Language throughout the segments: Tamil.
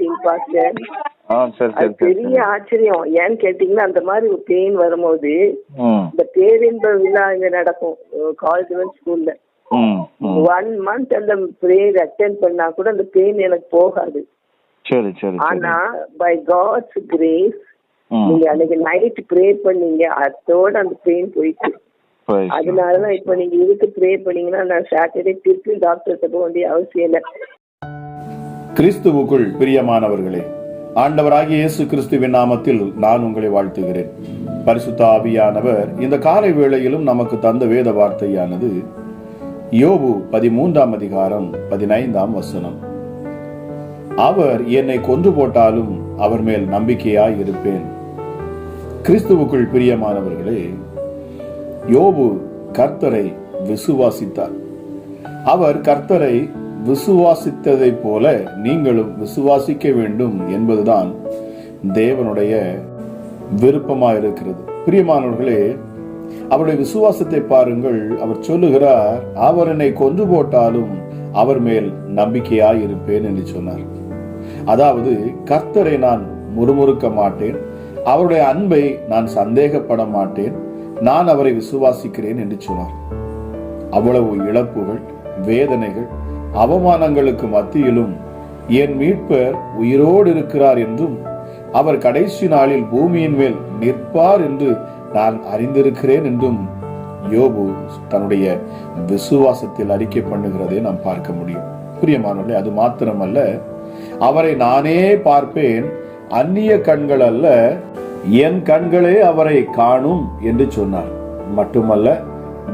திங்க் பாஸ்டர் அது பெரிய ஆச்சரியம். ஏன்னு கேட்டீங்கன்னா அந்த மாதிரி ஒரு பெயின் வரும்போது இந்த பேரின்ப விழா இங்க நடக்கும். காலேஜ் ஸ்கூல்ல ஒன் மந்த் அந்த ப்ரேயர் அட்டென்ட் பண்ணா கூட அந்த பெயின் எனக்கு போகாது. சரி சரி சரி. ஆனா பை காட்ஸ் கிரேஸ் நீங்க அன்னைக்கு நைட் ப்ரே பண்ணீங்க. அதோட அந்த பெயின் போயிட்டு. அதனாலதான் இப்ப நீங்க இதுக்கு ப்ரே பண்ணீங்கன்னா நான் சாட்டர்டே திருப்பி டாக்டர்கிட்ட போக வேண்டிய அவசியம் இல்லை. கிறிஸ்துவுக்குள் பிரியமானவர்களே ஆண்டவராகிய இயேசு கிறிஸ்துவின் நாமத்தில் நான் உங்களை வாழ்த்துகிறேன். பரிசுத்த ஆவியானவர் இந்த காலை வேளையிலும் நமக்கு தந்த வேத வார்த்தையானது யோபு பதிமூன்றாம் அதிகாரம் பதினைந்தாம் வசனம். அவர் என்னை கொன்று போட்டாலும் அவர் மேல் நம்பிக்கையாய் இருப்பேன். கிறிஸ்துவுக்குள் பிரியமானவர்களே யோபு கர்த்தரை விசுவாசித்தார். அவர் கர்த்தரை விசுவாசித்ததைப் போல நீங்களும் விசுவாசிக்க வேண்டும் என்பதுதான் தேவனுடைய விருப்பமா இருக்கிறது பிரியமானவர்களே அவருடைய விசுவாசத்தை பாருங்கள். அவர் சொல்லுகிறார் அவர் என்னை கொன்று போட்டாலும் அவர் மேல் நம்பிக்கையாய் இருப்பேன் என்று சொன்னார். அதாவது கர்த்தரை நான் முறுமுறுக்க மாட்டேன். அவருடைய அன்பை நான் சந்தேகப்பட மாட்டேன். நான் அவரை விசுவாசிக்கிறேன் என்று சொன்னார். அவ்வளவு இழப்புகள் வேதனைகள் அவமானங்களுக்கு மத்தியிலும் என் மீட்பர் உயிரோடு இருக்கிறார் என்றும் அவர் கடைசி நாளில் பூமியின் மேல் நிற்பார் என்று நான் அறிந்திருக்கிறேன் என்றும் யோபு தன்னுடைய விசுவாசத்தில் அறிக்கை பண்ணுகிறதை நாம் பார்க்க முடியும். பிரியமானவர்களே அது மாத்திரமல்ல. அவரை நானே பார்ப்பேன். அந்நிய கண்கள் அல்ல என் கண்களே அவரை காணும் என்று சொன்னார். மட்டுமல்ல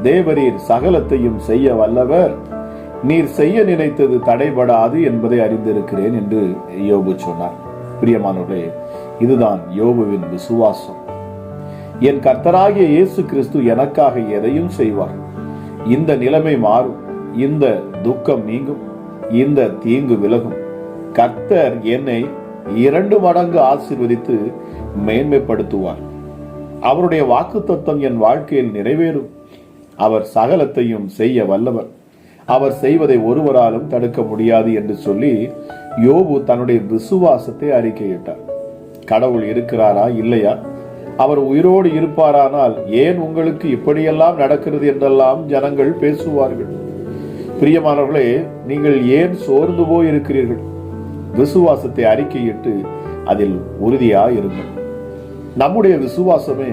தேவரீர் சகலத்தையும் செய்ய வல்லவர். நீர் செய்ய நினைத்தது தடைபடாது என்பதை அறிந்திருக்கிறேன் என்று யோபு சொன்னார். பிரியமானவர்களே இதுதான் யோபுவின் விசுவாசம். என் கர்த்தராகிய இயேசு கிறிஸ்து எனக்காக எதையும் செய்வார். இந்த நிலைமை மாறும். இந்த துக்கம் நீங்கும். இந்த தீங்கு விலகும். கர்த்தர் என்னை இரண்டு மடங்கு ஆசிர்வதித்து மேன்மைப்படுத்துவார். அவருடைய வாக்குத்தத்தம் என் வாழ்க்கையில் நிறைவேறும். அவர் சகலத்தையும் செய்ய வல்லவர். அவர் செய்வதை ஒருவராலும் தடுக்க முடியாது என்று சொல்லி யோபு தன்னுடைய விசுவாசத்தை அறிக்கையிட்டார். கடவுள் இருக்கிறாரா? இல்லையா? அவர் உயிரோடு இருப்பாரானால் ஏன் உங்களுக்கு இப்படியெல்லாம் நடக்கிறது என்றெல்லாம் ஜனங்கள் பேசுவார்கள். பிரியமானவர்களே நீங்கள் ஏன் சோர்ந்து போய் இருக்கிறீர்கள் விசுவாசத்தை அறிக்கையிட்டு அதில் உறுதியா இருங்கள் நம்முடைய விசுவாசமே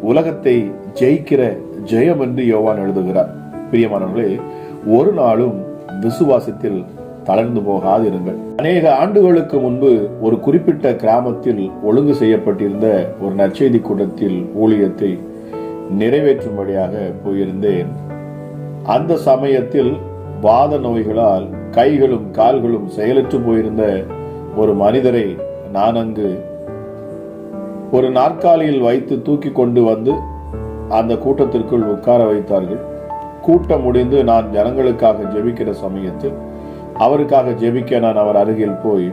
உலகத்தை ஜெயிக்கிற ஜெயம் என்று யோவான் எழுதுகிறார். பிரியமானவர்களே ஒரு நாளும் விசுவாசத்தில் தளர்ந்து போகாதிருங்கள். அநேக ஆண்டுகளுக்கு முன்பு ஒரு குறிப்பிட்ட கிராமத்தில் ஒழுங்கு செய்யப்பட்டிருந்த ஒரு நற்செய்தி கூட்டத்தில் ஊழியத்தை நிறைவேற்றும்படியாக போயிருந்தேன். அந்த சமயத்தில் வாத நோய்களால் கைகளும் கால்களும் செயலற்று போயிருந்த ஒரு மனிதரை நான் அங்கு ஒரு நாற்காலியில் வைத்து தூக்கி கொண்டு வந்து அந்த கூட்டத்திற்குள் உட்கார வைத்தார்கள். கூட்டம் முடிந்து நான் ஜனங்களுக்காக ஜெபிக்கிற சமயத்தில் அவருக்காக ஜெபிக்க நான் அவர் அருகில் போய்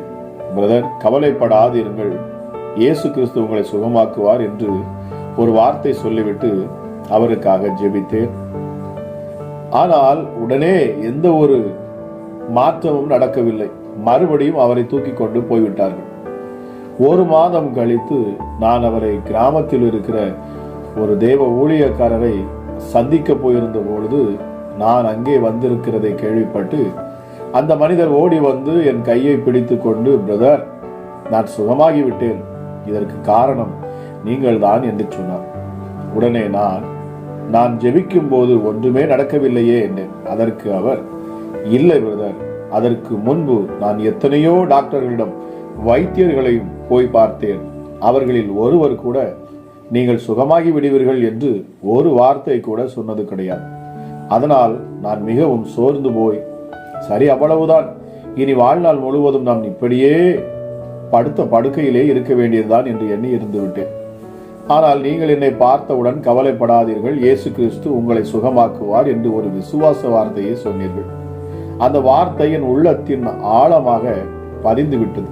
பிரதர் கவலைப்படாதீர்கள். இயேசு கிறிஸ்து உங்களை சுகமாக்குவார் என்று ஒரு வார்த்தை சொல்லிவிட்டு அவருக்காக ஜெபித்தேன். ஆனால் உடனே எந்த ஒரு மாற்றமும் நடக்கவில்லை. மறுபடியும் அவரை தூக்கி கொண்டு போய்விட்டார்கள். ஒரு மாதம் கழித்து நான் அவரை கிராமத்தில் இருக்கிற ஒரு தேவ ஊழியக்காரரை சந்திக்க போயிருந்த பொழுது நான் அங்கே வந்திருக்கிறதை கேள்விப்பட்டு அந்த மனிதர் ஓடி வந்து என் கையை பிடித்து கொண்டு பிரதர் நான் சுகமாகி விட்டேன் இதற்கு காரணம் நீங்கள் தான் என்று சொன்னார். உடனே நான் நான் ஜெபிக்கும் போது ஒன்றுமே நடக்கவில்லையே என்றேன். அதற்கு அவர் இல்லை பிரதர். அதற்கு முன்பு நான் எத்தனையோ டாக்டர்களிடம் வைத்தியர்களையும் போய் பார்த்தேன். அவர்களில் ஒருவர் கூட நீங்கள் சுகமாகி விடுவீர்கள் என்று ஒரு வார்த்தை கூட சொன்னது கிடையாது. அதனால் நான் மிகவும் சோர்ந்து போய் சரி அவ்வளவுதான். இனி வாழ்நாள் முழுவதும் நான் இப்படியே படுத்த படுக்கையிலே இருக்க வேண்டியதுதான் என்று எண்ணி இருந்து விட்டேன். ஆனால் நீங்கள் என்னை பார்த்தவுடன் கவலைப்படாதீர்கள். இயேசு கிறிஸ்து உங்களை சுகமாக்குவார் என்று ஒரு விசுவாச வார்த்தையை சொன்னீர்கள். அந்த வார்த்தை என் உள்ளத்தின் ஆழமாக பதிந்து விட்டது.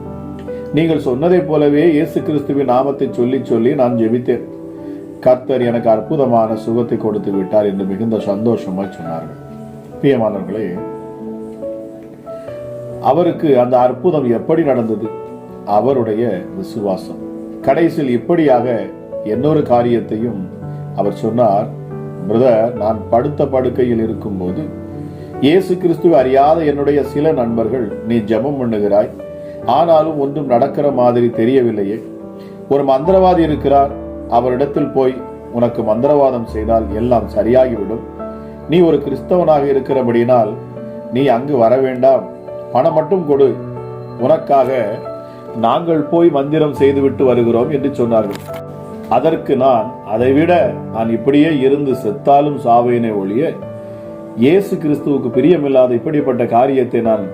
நீங்கள் சொன்னதைப் போலவே இயேசு கிறிஸ்துவின் நாமத்தை சொல்லி சொல்லி நான் ஜெபித்தேன். கர்த்தர் எனக்கு அற்புதமான சுகத்தை கொடுத்து விட்டார் என்று மிகுந்த சந்தோஷமாய் சொன்னார்கள். பிரியமானவர்களே அவருக்கு அந்த அற்புதம் எப்படி நடந்தது? அவருடைய விசுவாசம். கடைசியில் இப்படியாக இன்னொரு காரியத்தையும் அவர் சொன்னார். பிரதர் நான் படுத்த படுக்கையில் இருக்கும்போது இயேசு கிறிஸ்துவை அறியாத என்னுடைய சில நண்பர்கள் நீ ஜெபம் பண்ணுகிறாய். ஆனாலும் ஒன்றும் நடக்கிற மாதிரி தெரியவில்லையே. ஒரு மந்திரவாதி இருக்கிறார். அவரிடத்தில் போய் உனக்கு மந்திரவாதம் செய்தால் எல்லாம் சரியாகிவிடும். நீ ஒரு கிறிஸ்தவனாக இருக்கிறபடினால் நீ அங்கு வர வேண்டாம். பணம் மட்டும் கொடு. உனக்காக நாங்கள் போய் மந்திரம் செய்துவிட்டு வருகிறோம் என்று சொன்னார்கள். அதற்கு நான் அதைவிட நான் இப்படியே இருந்து செத்தாலும் சாவேனே ஒழிய இயேசு கிறிஸ்துவுக்கு பிரியமில்லாத இப்படிப்பட்ட காரியத்தை நான்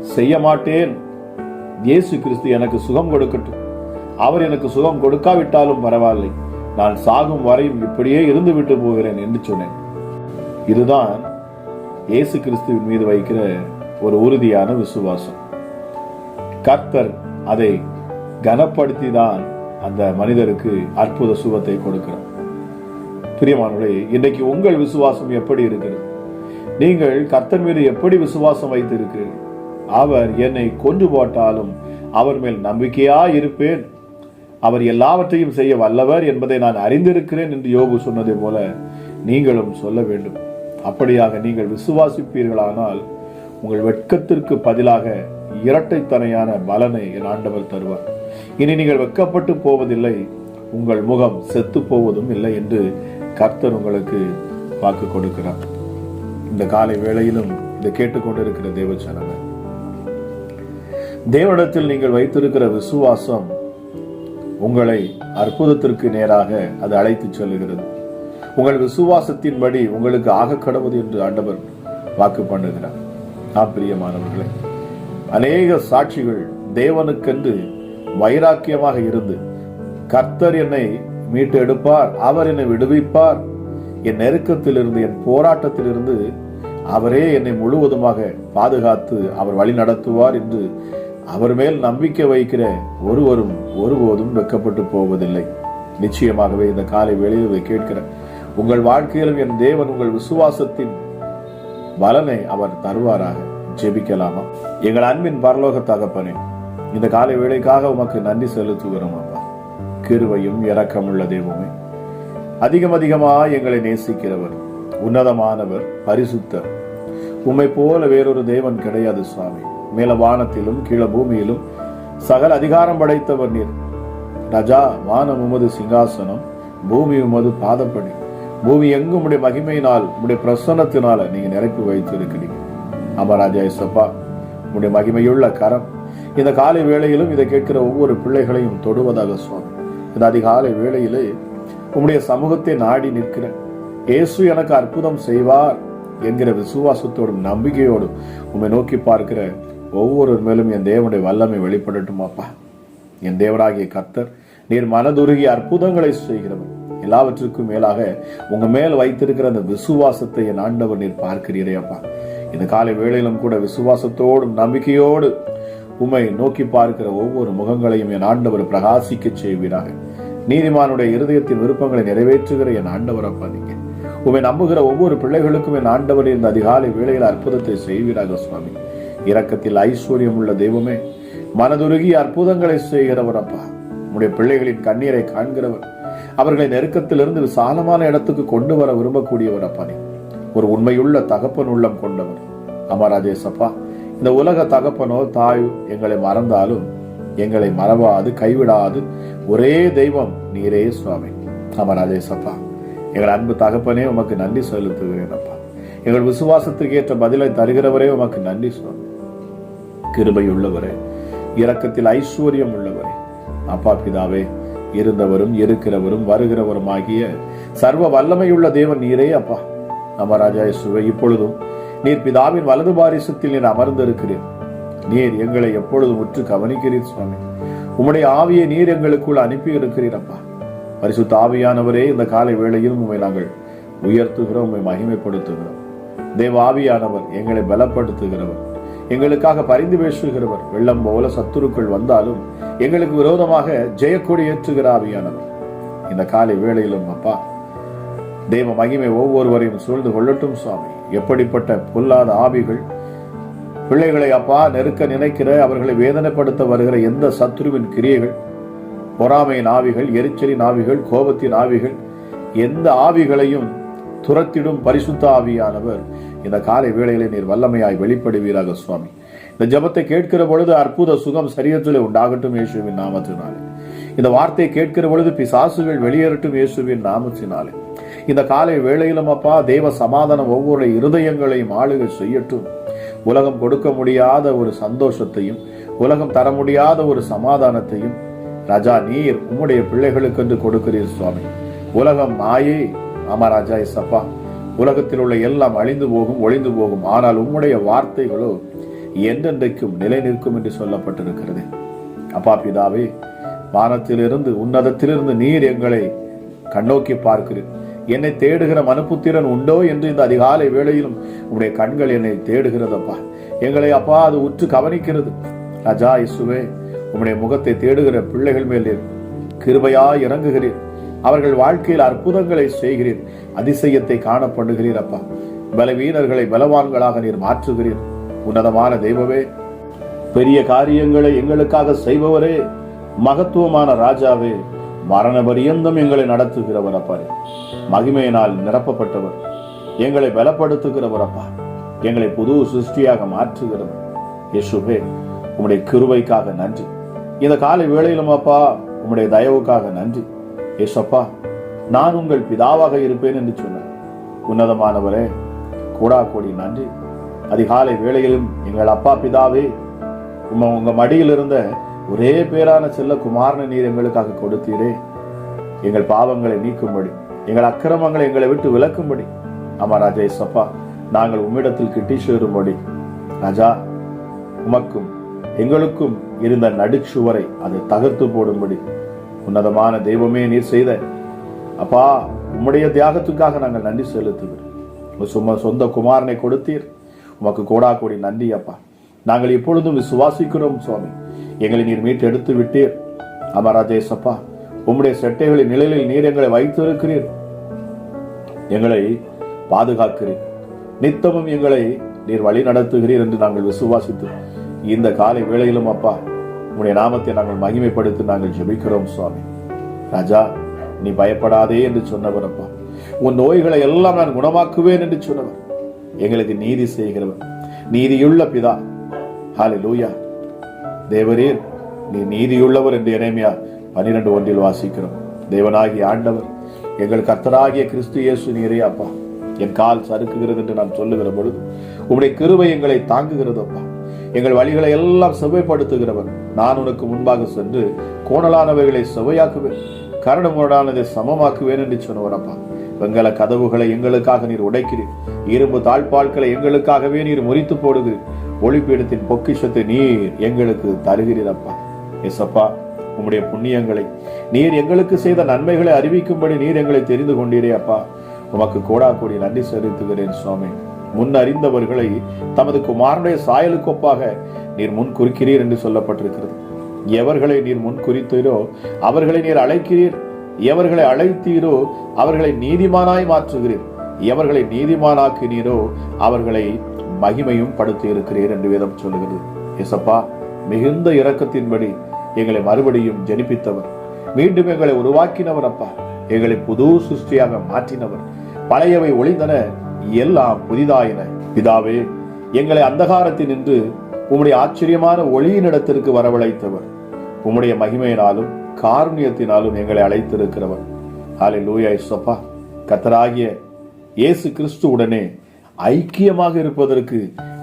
செய்ய மாட்டேன். இயேசு கிறிஸ்து எனக்கு சுகம் கொடுக்கட்டும். அவர் எனக்கு சுகம் கொடுக்காவிட்டாலும் பரவாயில்லை. நான் சாகும் வரையும் இப்படியே இருந்து விட்டு போகிறேன் என்று சொன்னேன். இதுதான் இயேசு கிறிஸ்துவின் மீது வைக்கிற ஒரு உறுதியான விசுவாசம். கர்த்தர் அதை கனப்படுத்தி தான் அந்த மனிதருக்கு அற்புத சுகத்தை கொடுக்கிறார். பிரியமானுடைய இன்றைக்கு உங்கள் விசுவாசம் எப்படி இருக்கிறது? நீங்கள் கர்த்தர் மீது எப்படி விசுவாசம் வைத்திருக்கிறீர்கள்? அவர் என்னை கொன்று போட்டாலும் அவர் மேல் நம்பிக்கையா இருப்பேன். அவர் எல்லாவற்றையும் செய்ய வல்லவர் என்பதை நான் அறிந்திருக்கிறேன் என்று யோகு சொன்னதை போல நீங்களும் சொல்ல வேண்டும். அப்படியாக நீங்கள் விசுவாசிப்பீர்களானால் உங்கள் வெட்கத்திற்கு பதிலாக இரட்டைத்தனையான பலனை என் ஆண்டவர் தருவார். இனி நீங்கள் வெட்கப்பட்டு போவதில்லை உங்கள் முகம் செத்து போவதும் இல்லை என்று கர்த்தர் உங்களுக்கு வாக்கு கொடுக்கிறார். இந்த காலை வேளையிலும் இதை கேட்டுக்கொண்டிருக்கிற தேவச்சனமே தேவனிடத்தில் நீங்கள் வைத்திருக்கிற விசுவாசம் உங்களை அற்புதத்திற்கு நேராக அது அழைத்துச் செல்லுகிறது. உங்கள் விசுவாசத்தின்படி உங்களுக்கு ஆக கடவுது என்று ஆண்டவர் வாக்கு பண்ணுகிறார். ஆம் பிரியமானவர்களே அநேக சாட்சிகள் தேவனுக்கென்று வைராக்கியமாக இருந்து கர்த்தர் என்னை மீட்டு எடுப்பார் அவர் என்னை விடுவிப்பார். என் நெருக்கத்திலிருந்து என் போராட்டத்திலிருந்து அவரே என்னை முழுவதுமாக பாதுகாத்து அவர் வழி நடத்துவார் என்று அவர் மேல் நம்பிக்கை வைக்கிற ஒருவரும் ஒருபோதும் வெக்கப்பட்டு போவதில்லை. நிச்சயமாகவே இந்த காலை வேளையில் இதை கேட்கிற உங்கள் வாழ்க்கையிலும் என் தேவன் உங்கள் விசுவாசத்தின் பலனை அவர் தருவாராக. ஜெபிக்கலாமா? எங்கள் அன்பின் பரலோக தகப்பனே இந்த காலை வேலைக்காக உமக்கு நன்றி செலுத்துகிறோம் அப்பா. கிருவையும் இரக்கமுள்ள தெய்வமே. அதிகம் அதிகமாக எங்களை நேசிக்கிறவர் உன்னதமானவர் பரிசுத்தர். உம்மை போல வேறொரு தேவன் கிடையாது சுவாமி. மேல வானத்திலும் கீழ பூமியிலும் சகல அதிகாரம் படைத்தவர் நீர். ரஜா வானம் உமது சிங்காசனம் பூமி உமது பாதப்படி. பூமி எங்கும் உடைய மகிமையினால் உடைய பிரசன்னத்தினால நீங்க நிரப்பி வைத்திருக்கிறீங்க. அமராஜா இசப்பா உடைய மகிமையுள்ள கரம். இந்த காலை வேளையிலும் இதை கேட்கிற ஒவ்வொரு பிள்ளைகளையும் தொடுவதாக சுவாமி. இந்த அதிகாலை வேளையிலே உம்முடைய சமூகத்தை நாடி நிற்கிற இயேசு எனக்கு அற்புதம் செய்வார் என்கிற விசுவாசத்தோடும் நம்பிக்கையோடும் உம்மை நோக்கி பார்க்கிற ஒவ்வொரு மேலும் என் தேவனுடைய வல்லமை வெளிப்படட்டும் அப்பா என் தேவராகிய கர்த்தர் நீர் மனதுருகி அற்புதங்களை செய்கிறவர். எல்லாவற்றுக்கும் மேலாக உங்க மேல் வைத்திருக்கிற அந்த விசுவாசத்தை என் ஆண்டவர் நீர் பார்க்கிறீரே அப்பா. இந்த காலை வேளையிலும் கூட விசுவாசத்தோடும் நம்பிக்கையோடு உம்மை நோக்கி பார்க்கிற ஒவ்வொரு முகங்களையும் என் ஆண்டவர் பிரகாசிக்க செய்வீராக. நீதிமானுடைய இருதயத்தின் விருப்பங்களை நிறைவேற்றுகிற என் ஆண்டவர் அப்பா நீங்க. உம்மை நம்புகிற ஒவ்வொரு பிள்ளைகளுக்கும் என் ஆண்டவர் இந்த அதிகாலை வேளையில் அற்புதத்தை செய்வீராக சுவாமி. இரக்கத்தில் ஐஸ்வர்யம் உள்ள தெய்வமே மனதுருகி அற்புதங்களை செய்கிறவர் அப்பா. உடைய பிள்ளைகளின் கண்ணீரை காண்கிறவர் அவர்களை நெருக்கத்திலிருந்து விசாலமான இடத்துக்கு கொண்டு வர விரும்பக்கூடியவர் அப்பா நீ. ஒரு உண்மையுள்ள தகப்பன் உள்ளம் கொண்டவர். அமராஜேசப்பா இந்த உலக தகப்பனோ தாய் எங்களை மறந்தாலும் எங்களை மறவாது கைவிடாது ஒரே தெய்வம் நீரே சுவாமி. அமராஜேசப்பா எங்கள் அன்பு தகப்பனே உமக்கு நன்றி செலுத்துகிறேன் அப்பா. எங்கள் விசுவாசத்துக்கு ஏற்ற பதிலை தருகிறவரே உமக்கு நன்றி சுவாமி. கிருபையுள்ளவரே. இரக்கத்தில் ஐஸ்வர்யம் உள்ளவரே அப்பா பிதாவே இருந்தவரும் இருக்கிறவரும் வருகிறவரும் ஆகிய சர்வ வல்லமையுள்ள தேவன் நீரே அப்பா. அமராஜா இயேசுவே இப்பொழுதும் நீர் பிதாவின் வலது பாரிசத்தில் நீர் அமர்ந்திருக்கிறீர். நீர் எங்களை எப்பொழுதும் உற்று கவனிக்கிறீர் சுவாமி. உம்முடைய ஆவியை நீர் எங்களுக்குள் அனுப்பி இருக்கிறீர் அப்பா. பரிசுத்த ஆவியானவரே இந்த காலை வேளையில் உண்மை நாங்கள் உயர்த்துகிறோம் உண்மை மகிமைப்படுத்துகிறோம். தேவ ஆவியானவர் எங்களை பலப்படுத்துகிறவர். எங்களுக்காக பரிந்து பேசுகிறவர் வெள்ளம் போல சத்துருக்கள் வந்தாலும் எங்களுக்கு விரோதமாக ஜெயக்கொடி ஏற்றுகிற ஆவியானவர். இந்த காலை வேளையிலும் அப்பா தேவ மகிமை ஒவ்வொருவரையும் சூழ்ந்து கொள்ளட்டும் சுவாமி. எப்படிப்பட்ட பொல்லாத ஆவிகள் பிள்ளைகளை அப்பா நெருக்க நினைக்கிற அவர்களை வேதனைப்படுத்த வருகிற எந்த சத்ருவின் கிரியைகள் பொறாமையின் ஆவிகள் எரிச்சலின் ஆவிகள் கோபத்தின் ஆவிகள் எந்த ஆவிகளையும் துரத்திடும் பரிசுத்த ஆவியானவர் இந்த காலை வேளையிலே நீர் வல்லமையாய் வெளிப்படுவீராக சுவாமி. இந்த ஜெபத்தை கேட்கிற பொழுது அற்புத சுகம் சரீரத்திலே உண்டாகட்டும் இயேசுவின் நாமத்தினாலே. இந்த வார்த்தையை கேட்கிற பொழுது பிசாசுகள் வெளியேறட்டும் இயேசுவின் நாமத்தினாலே. இந்த காலை வேளையிலும் அப்பா தேவ சமாதானம் ஒவ்வொரு இருதயங்களையும் ஆளுகை செய்யட்டும். உலகம் கொடுக்க முடியாத ஒரு சந்தோஷத்தையும் உலகம் தர முடியாத ஒரு சமாதானத்தையும் ராஜா நீர் உம்முடைய பிள்ளைகளுக்கென்று கொடுக்கிறீர் சுவாமி. உலகம் மாயே ஆமா ராஜா எஸ்அப்பா உலகத்தில் உள்ள எல்லாம் அழிந்து போகும் ஒளிந்து போகும். ஆனால் உம்முடைய வார்த்தைகளோ என்றென்றைக்கும் நிலை நிற்கும் என்று சொல்லப்பட்டிருக்கிறது. அப்பா பிதாவே வானத்திலிருந்து உன்னதத்திலிருந்து நீர் எங்களை கண்ணோக்கி பார்க்கிறீர். என்னை தேடுகிற மனுப்புத்திறன் உண்டோ என்று இந்த அதிகாலை வேளையிலும் உடைய கண்கள் என்னை தேடுகிறதப்பா. எங்களை அப்பா அது உற்று கவனிக்கிறது. ராஜா இசுவே உம்முடைய முகத்தை தேடுகிற பிள்ளைகள் மேல் கிருபையா இறங்குகிறேன் அவர்கள் வாழ்க்கையில் அற்புதங்களை செய்கிறீர். அதிசயத்தை காண பண்ணுகிறீர் அப்பா. பலவீனர்களை பலவான்களாக நீர் மாற்றுகிறீர். உன்னதமான தெய்வமே பெரிய காரியங்களை எங்களுக்காக செய்பவரே மகத்துவமான ராஜாவே மரண பரியந்தம் எங்களை நடத்துகிறவர் அப்பா. மகிமையினால் நிரப்பப்பட்டவர். எங்களை பலப்படுத்துகிறவர் அப்பா. எங்களை புது சிருஷ்டியாக மாற்றுகிறவர். யேசுவே உம்முடைய கிருவைக்காக நன்றி. இந்த காலை வேளையிலும் அப்பா உம்முடைய தயவுக்காக நன்றி. ஏசப்பா நான் உங்கள் பிதாவாக இருப்பேன் என்று சொன்னார். உன்னதமானவரே கூடா கோடி நன்றி. அதிகாலை வேளையிலும் எங்கள் அப்பா பிதாவே உம உங்க மடியில் இருந்த ஒரே பேரான செல்ல குமாரனை நீர் எங்களுக்காக கொடுத்தீரே. எங்கள் பாவங்களை நீக்கும்படி எங்கள் அக்கிரமங்களை எங்களை விட்டு விலக்கும்படி. ஆமா ராஜா ஏசப்பா நாங்கள் உம்மிடத்தில் கிட்டி சேரும்படி. ராஜா உமக்கும் எங்களுக்கும் இருந்த நடுச்சுவரை அதை தகர்த்து போடும்படி. உன்னதமான தெய்வமே நீர் செய்த. அப்பா உம்முடைய தியாகத்துக்காக நாங்கள் நன்றி செலுத்துகிறோம். சும்மா சொந்த குமாரனை கொடுத்தீர். உமக்கு கோடா கோடி நன்றி அப்பா. நாங்கள் எப்பொழுதும் விசுவாசிக்கிறோம் சுவாமி. எங்களை நீர் மீட்டு எடுத்து விட்டீர் அமராஜேசப்பா உம்முடைய செட்டைகளின் நிழலில் நீர் எங்களை வைத்திருக்கிறீர். எங்களை பாதுகாக்கிறீர். நித்தமும் எங்களை நீர் வழி நடத்துகிறீர் என்று நாங்கள் விசுவாசித்தோம். இந்த காலை வேளையிலும் அப்பா உம்முடைய நாமத்தை நாங்கள் மகிமைப்படுத்தி நாங்கள் ஜெபிக்கிறோம் சுவாமி. ராஜா நீ பயப்படாதே என்று சொன்னவர் அப்பா. உன் நோய்களை எல்லாம் நான் குணமாக்குவேன் என்று சொன்னவர். எங்களுக்கு நீதி செய்கிறவர். நீதியுள்ள பிதா. ஹாலே லூயா தேவரீர் நீ நீதியுள்ளவர் என்று இறைமையா பனிரெண்டு ஒன்றில் வாசிக்கிறோம். தேவனாகிய ஆண்டவர் எங்கள் கர்த்தராகிய கிறிஸ்து இயேசு நீரே அப்பா. என் கால் சறுக்குகிறது என்று நான் சொல்லுகிற பொழுது உங்களுடைய கிருவை எங்களை தாங்குகிறது அப்பா. எங்கள் வழிகளை எல்லாம் செவ்வைப்படுத்துகிறவர் நான் உனக்கு முன்பாக சென்று கோணலானவைகளை செவ்வையாக்குவேன். கரடுமுரடானதை சமமாக்குவேன் என்று சொன்னவர் அப்பா வெங்கல கதவுகளை எங்களுக்காக நீர் உடைக்கிறீர். இரும்பு தாழ்பால்களை எங்களுக்காகவே நீர் முறித்து போடுகிறீர். ஒளிப்பீடத்தின் பொக்கிஷத்தை நீர் எங்களுக்கு தருகிறீர் அப்பா எசப்பா உம்முடைய புண்ணியங்களை நீர் எங்களுக்கு செய்த நன்மைகளை அறிவிக்கும்படி நீர் எங்களை தெரிந்து கொண்டீரே அப்பா. உமக்கு கோடா கோடி நன்றி செலுத்துகிறேன் சுவாமி. முன் அறிந்தவர்களை தமது குமாரனுடைய சாயலுக்கொப்பாக நீர் முன் குறிக்கிறீர் என்று சொல்லப்பட்டிருக்கிறது. எவர்களை நீர் முன் குறித்தீரோ அவர்களை நீர் அழைக்கிறீர். எவர்களை அழைத்தீரோ அவர்களை நீதிமானாய் மாற்றுகிறீர். எவர்களை நீதிமானாக்கினீரோ அவர்களை மகிமையும் படுத்தி இருக்கிறீர் என்று வேதம் சொல்லுகிறது. எசப்பா மிகுந்த இரக்கத்தின்படி எங்களை மறுபடியும் ஜெனிப்பித்தவர். மீண்டும் எங்களை உருவாக்கினவர் அப்பா. எங்களை புது சிருஷ்டியாக மாற்றினவர். பழையவை ஒளிந்தன. எல்லாம் புதிதாயின. பிதாவே எங்களை அந்தகாரத்தில் நின்று உம்முடைய ஆச்சரியமான ஒளியினிடத்திற்கு வரவழைத்தவர். உம்முடைய மகிமையினாலும் காருண்யத்தினாலும் எங்களை அழைத்திருக்கிறவர். ஆலை லூயா இசப்பா கத்தராகிய இயேசு கிறிஸ்து உடனே ஐக்கியமாக இருப்பதற்கு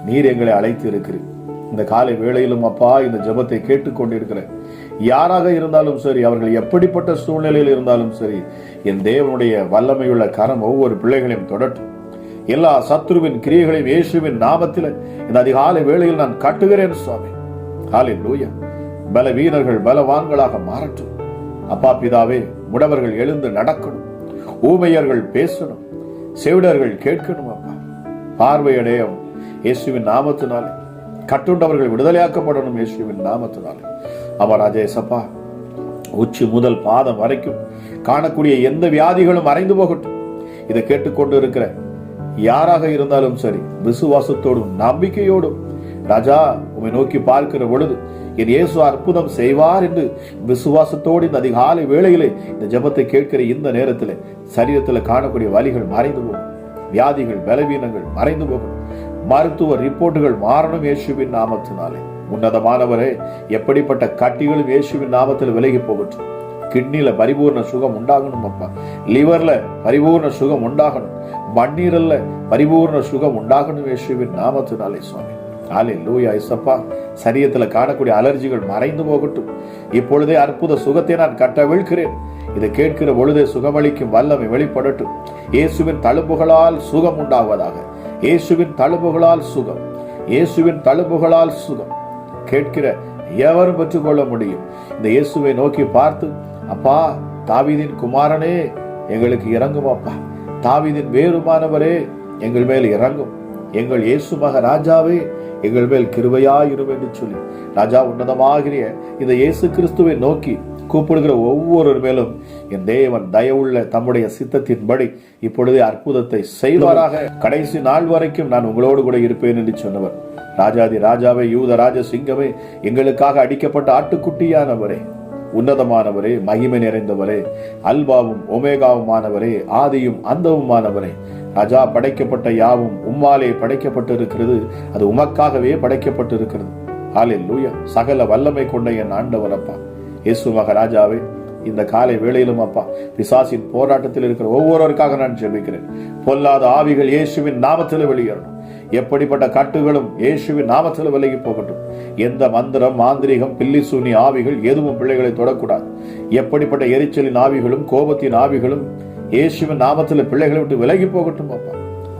நீர் எங்களை அழைத்து இருக்கிறீர் இந்த காலை வேளையிலும் அப்பா இந்த ஜெபத்தை கேட்டுக்கொண்டிருக்கிற யாராக இருந்தாலும் சரி அவர்கள் எப்படிப்பட்ட சூழ்நிலையில் இருந்தாலும் சரி என் தேவனுடைய வல்லமையுள்ள கரம் ஒவ்வொரு பிள்ளைகளையும் தொடட்டும். எல்லா சத்ருவின் கிரியைகளையும் இயேசுவின் நாமத்தில் இந்த அதிகாலை வேளையில் நான் கட்டுகிறேன் சுவாமி. ஹாலே லூயா பல வீரர்கள் பலவான்களாக மாறட்டும். அப்பா பிதாவே முடவர்கள் எழுந்து நடக்கணும். ஊமையர்கள் பேசணும். செவிடர்கள் கேட்கணும் அப்பா. பார்வையடையும் இயேசுவின் நாமத்தினாலே. கட்டுண்டவர்கள் விடுதலையாக்கப்படணும் இயேசுவின் நாமத்தினாலே. அவர் ராஜேசப்பா உச்சி முதல் பாதம் வரைக்கும் காணக்கூடிய எந்த வியாதிகளும் மறைந்து போகட்டும். இதை கேட்டுக்கொண்டு இருக்கிற யாராக இருந்தாலும் சரி விசுவாசத்தோடும் நம்பிக்கையோடும் ராஜா உமை நோக்கி பார்க்கிற பொழுது என் இயேசு அற்புதம் செய்வார் என்று விசுவாசத்தோடு இந்த அதிகாலை வேளையிலே இந்த ஜபத்தை கேட்கிற இந்த நேரத்தில் சரீரத்தில் காணக்கூடிய வலிகள் மறைந்து போகும். வியாதிகள் பலவீனங்கள் மறைந்து போகும். மருத்துவ ரிப்போர்ட்டுகள் மாறணும் இயேசுவின் நாமத்தினாலே. உன்னதமானவரே எப்படிப்பட்ட கட்டிகளும் இயேசுவின் நாமத்தில் விலகி போகட்டும். கிட்னியில் பரிபூர்ண சுகம் உண்டாகணும் அப்பா. லிவர்ல பரிபூர்ண சுகம் உண்டாகணும். மண்ணீரல்ல பரிபூர்ண சுகம் உண்டாகணும் இயேசுவின் நாமத்தினாலே சுவாமி. ஆலே லூயா இசப்பா சரியத்தில் காணக்கூடிய அலர்ஜிகள் மறைந்து போகட்டும். இப்பொழுதே அற்புத சுகத்தை நான் கட்டவிழ்கிறேன் இதை கேட்கிற பொழுதே சுகமளிக்கும் வல்லமை வெளிப்படட்டும். இயேசுவின் தழும்புகளால் சுகம் உண்டாவதாக. இயேசுவின் தழும்புகளால் சுகம். இயேசுவின் தழும்புகளால் சுகம். கேட்கிற எவரும் பெற்றுக்கொள்ள முடியும். இந்த இயேசுவை நோக்கி பார்த்து அப்பா தாவிதின் குமாரனே எங்களுக்கு இறங்கும் அப்பா. வேறுமானவரே எங்கள் மேல் இறங்கும். எங்கள் இயேசு மக ராஜாவே எங்கள் மேல் கிருபையாயிரும் என்று சொல்லி. ராஜா உன்னதமாகிய இந்த இயேசு கிறிஸ்துவை நோக்கி கூப்பிடுகிற ஒவ்வொரு மேலும் என் தேவன் தயவுள்ள தம்முடைய சித்தத்தின்படி இப்பொழுதே அற்புதத்தை செய்வாராக. கடைசி நாள் வரைக்கும் நான் உங்களோடு கூட இருப்பேன் என்று சொன்னவர். ராஜாதி ராஜாவே யூத ராஜ சிங்கமே எங்களுக்காக அடிக்கப்பட்ட ஆட்டுக்குட்டியானவரே. உன்னதமானவரே மகிமை நிறைந்தவரே அல்பாவும் ஒமேகாவுமானவரே ஆதியும் அந்தவுமானவரே. ராஜா படைக்கப்பட்ட யாவும் உம்மாலே படைக்கப்பட்டிருக்கிறது. அது உமக்காகவே படைக்கப்பட்டிருக்கிறது. ஆலில் லூயா சகல வல்லமை கொண்ட என் ஆண்டவர் அப்பா இயேசு மகராஜாவே இந்த காலை வேளையிலும் அப்பா பிசாசின் போராட்டத்தில் இருக்கிற ஒவ்வொருவருக்காக நான் ஜெபிக்கிறேன். பொல்லாத ஆவிகள் இயேசுவின் நாமத்தில் வெளியேறணும். எப்படிப்பட்ட கட்டுகளும் இயேசுவின் நாமத்தில் விலகி போகட்டும். எந்த மந்திரம் மாந்திரிகம் பில்லி சூனி ஆவிகள் எதுவும் பிள்ளைகளை தொடக்கூடாது. எப்படிப்பட்ட எரிச்சலின் ஆவிகளும் கோபத்தின் ஆவிகளும் இயேசுவின் நாமத்தில் பிள்ளைகளை விட்டு விலகி போகட்டும் அப்பா.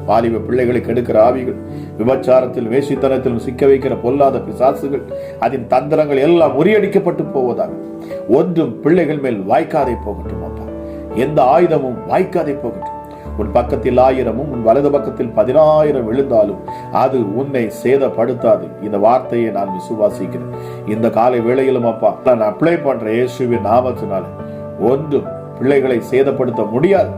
வாலிப பிள்ளைகளை கெடுக்கிற ஆவிகள் விபச்சாரத்தில் வேசித்தனத்திலும் சிக்க வைக்கிற பொல்லாத பிசாசுகள் அதன் தந்திரங்கள் எல்லாம் முறியடிக்கப்பட்டு போவதாக. ஒன்றும் பிள்ளைகள் மேல் வாய்க்காதே போகட்டும் அப்பா. எந்த ஆயுதமும் வாய்க்காதே போகட்டும். உன் பக்கத்தில் ஆயிரமும் உன் வலது பக்கத்தில் பதினாயிரம் விழுந்தாலும் அது உன்னை சேதப்படுத்தாது. இந்த வார்த்தையை நான் விசுவாசிக்கிறேன். இந்த காலை வேளையிலும் அப்பா நான் அப்ளை பண்ற இயேசுவின் நாமத்தினால ஒன்றும் பிள்ளைகளை சேதப்படுத்த முடியாது.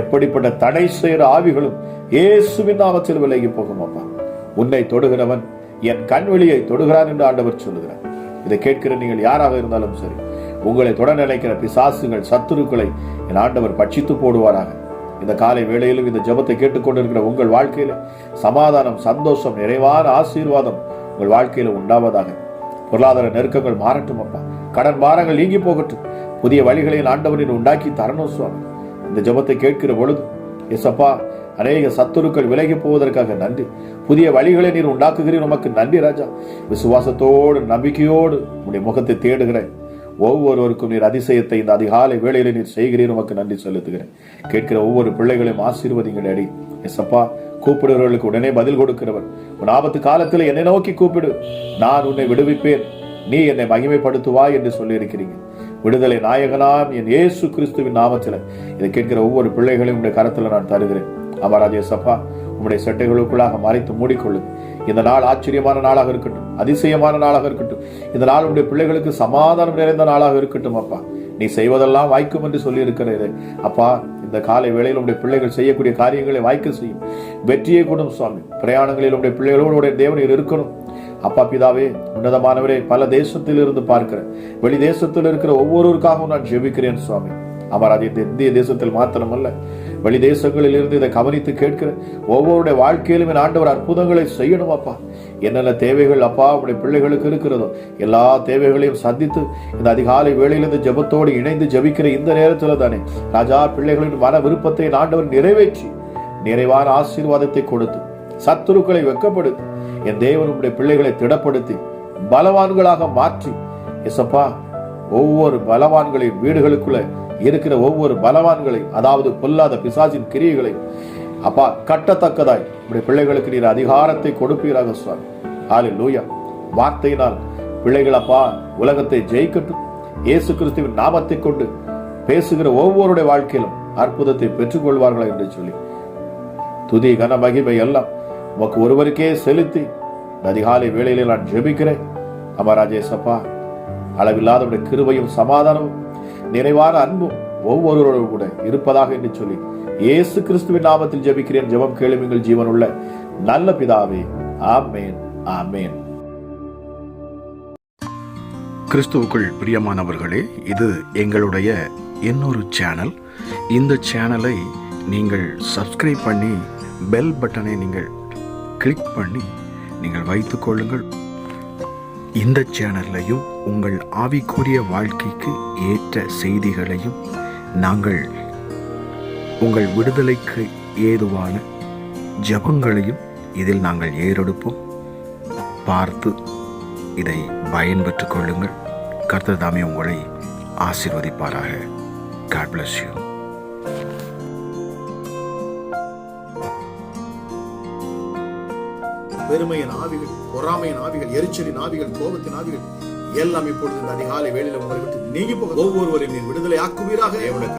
எப்படிப்பட்ட தடை செய்கிற ஆவிகளும் இயேசுவின் நாமத்தில் விலகி போகும் அப்பா. உன்னை தொடுகிறவன் என் கண்வெளியை தொடுகிறான் என்று ஆண்டவர் சொல்லுகிறார். இதை கேட்கிற நீங்கள் யாராக இருந்தாலும் சரி உங்களை தொடர் நினைக்கிற பிசாசுகள் சத்துருக்களை என் ஆண்டவர் பட்சித்து போடுவாராக. இந்த காலை வேளையிலும் இந்த ஜெபத்தை கேட்டுக்கொண்டிருக்கிற உங்கள் வாழ்க்கையில சமாதானம் சந்தோஷம் நிறைவான ஆசீர்வாதம் உங்கள் வாழ்க்கையில உண்டாவதாக. பொருளாதார நெருக்கங்கள் மாறட்டும் அப்பா. கடன் பாரங்கள் நீங்கி போகட்டும். புதிய வழிகளை என் ஆண்டவரின் உண்டாக்கி தரணும் சுவாமி. இந்த ஜெபத்தை கேட்கிற பொழுது எஸ்அப்பா அநேக சத்துருக்கள் விலகி போவதற்காக நன்றி. புதிய வழிகளை நீர் உண்டாக்குகிறீர் உமக்கு நன்றி ராஜா. விசுவாசத்தோடு நம்பிக்கையோடு உடைய முகத்தை தேடுகிறேன். ஒவ்வொருவருக்கும் நீர் அதிசயத்தை இந்த அதிகாலை வேளையில நீர் செய்கிறீர் உமக்கு நன்றி செலுத்துகிறேன். கேட்கிற ஒவ்வொரு பிள்ளைகளையும் ஆசீர்வதிங்கள் அடி. எசப்பா கூப்பிடுறவர்களுக்கு உடனே பதில் கொடுக்கிறவர். உன் ஆபத்து காலத்தில் என்னை நோக்கி கூப்பிடு. நான் உன்னை விடுவிப்பேன். நீ என்னை மகிமைப்படுத்துவா என்று சொல்லியிருக்கிறீங்க. விடுதலை நாயகனாம் என் இயேசு கிறிஸ்துவின் நாமத்தில். இதை கேட்கிற ஒவ்வொரு பிள்ளைகளையும் உடைய கரத்தில் நான் தருகிறேன். அமராஜே சப்பா உம்முடைய சட்டைகளுக்குள்ளாக மறைத்து மூடிக்கொள்ளும் இந்த நாள் ஆச்சரியமான நாளாக இருக்கட்டும் அதிசயமான நாளாக இருக்கட்டும். இந்த நாள் உடைய பிள்ளைகளுக்கு சமாதானம் நிறைந்த நாளாக இருக்கட்டும் அப்பா. நீ செய்வதெல்லாம் வாய்க்கும் என்று சொல்லி இருக்கிறது அப்பா இந்த காலை வேளையில் உடைய பிள்ளைகள் செய்யக்கூடிய காரியங்களை வாய்க்க செய்யும். வெற்றியை கூடும் சுவாமி. பிரயாணங்களில் உடைய பிள்ளைகளோடு உடைய தேவனில் இருக்கணும். அப்பா பிதாவே உன்னதமானவரே பல தேசத்தில் இருந்து பார்க்கிறேன் வெளி தேசத்தில் இருக்கிற ஒவ்வொருவருக்காகவும் நான் ஜெபிக்கிறேன் சுவாமி. அவர் அது இந்த இந்திய தேசத்தில் மாத்திரமல்ல வெளி தேசங்களில் இருந்து இதை கவனித்து கேட்கிற ஒவ்வொருடைய வாழ்க்கையிலும் ஆண்டவர் அற்புதங்களை செய்யணும் அப்பா என்னென்ன தேவைகள் அப்பா அப்படி பிள்ளைகளுக்கு இருக்கிறதோ எல்லா தேவைகளையும் சந்தித்து இந்த அதிகாலை வேளையிலிருந்து ஜெபத்தோடு இணைந்து ஜெபிக்கிற இந்த நேரத்தில் தானே ராஜா பிள்ளைகளின் மன விருப்பத்தை ஆண்டவர் நிறைவேற்றி நிறைவான ஆசீர்வாதத்தை கொடுத்து சத்துருக்களை வெக்கப்படுத்தி என் தேவனுடைய பிள்ளைகளை திடப்படுத்தி பலவான்களாக மாற்றி எசப்பா ஒவ்வொரு பலவான்களின் வீடுகளுக்குள்ள இருக்கிற ஒவ்வொரு பலவான்களை அதாவது பொல்லாத பிசாசின் கிரியைகளை அப்பா கட்டத்தக்கதாய். உடைய பிள்ளைகளுக்கு நீர் அதிகாரத்தை கொடுப்பீராக சுவாமி. ஆலி லூயா வார்த்தையினால் பிள்ளைகள் அப்பா உலகத்தை ஜெயிக்கட்டும். இயேசு கிறிஸ்துவின் நாமத்தை கொண்டு பேசுகிற ஒவ்வொருடைய வாழ்க்கையிலும் அற்புதத்தை பெற்றுக்கொள்வார்களா என்று சொல்லி. துதி கன மகிமை எல்லாம் உமக்கு ஒருவருக்கே செலுத்தி அதிகாலை வேளையிலே நான் ஜெபிக்கிறேன். அமராஜேசப்பா அளவில்லாதவருடைய கிருபையும் சமாதானமும் நிறைவான அன்பும் ஒவ்வொருவரோடு கூட இருப்பதாக என்று சொல்லி இயேசு கிறிஸ்துவின் நாமத்தில் ஜெபிக்கிறேன். ஜெபம் கேளுங்கள் ஜீவனுள்ள நல்ல பிதாவே ஆமேன் ஆமேன். கிறிஸ்துவுக்குள் பிரியமானவர்களே இது எங்களுடைய இன்னொரு சேனல் இந்த சேனலை நீங்கள் சப்ஸ்கிரைப் பண்ணி பெல் பட்டனை நீங்கள் கிளிக் பண்ணி நீங்கள் வைத்துக் கொள்ளுங்கள். இந்த சேனல்லையும் உங்கள் ஆவிக்குரிய வாழ்க்கைக்கு ஏற்ற செய்திகளையும் நாங்கள் உங்கள் விடுதலைக்கு ஏதுவான ஜெபங்களையும் இதில் நாங்கள் ஏறெடுப்போம். பார்த்து இதை பயன்பெற்றுக் கொள்ளுங்கள். கர்த்தர்தாமே உங்களை ஆசீர்வதிப்பாராக. காட் பிளஸ் யூ பெருமையின் ஆவிகள் பொறாமையின் ஆவிகள் எரிச்சலின் ஆவிகள் கோபத்தின் ஆவிகள் எல்லாம் இப்பொழுது இந்த அதிகாலை வேளையில உங்களை விட்டு நீங்கி போக ஒவ்வொருவரையும் நீர் விடுதலை ஆக்குவீராக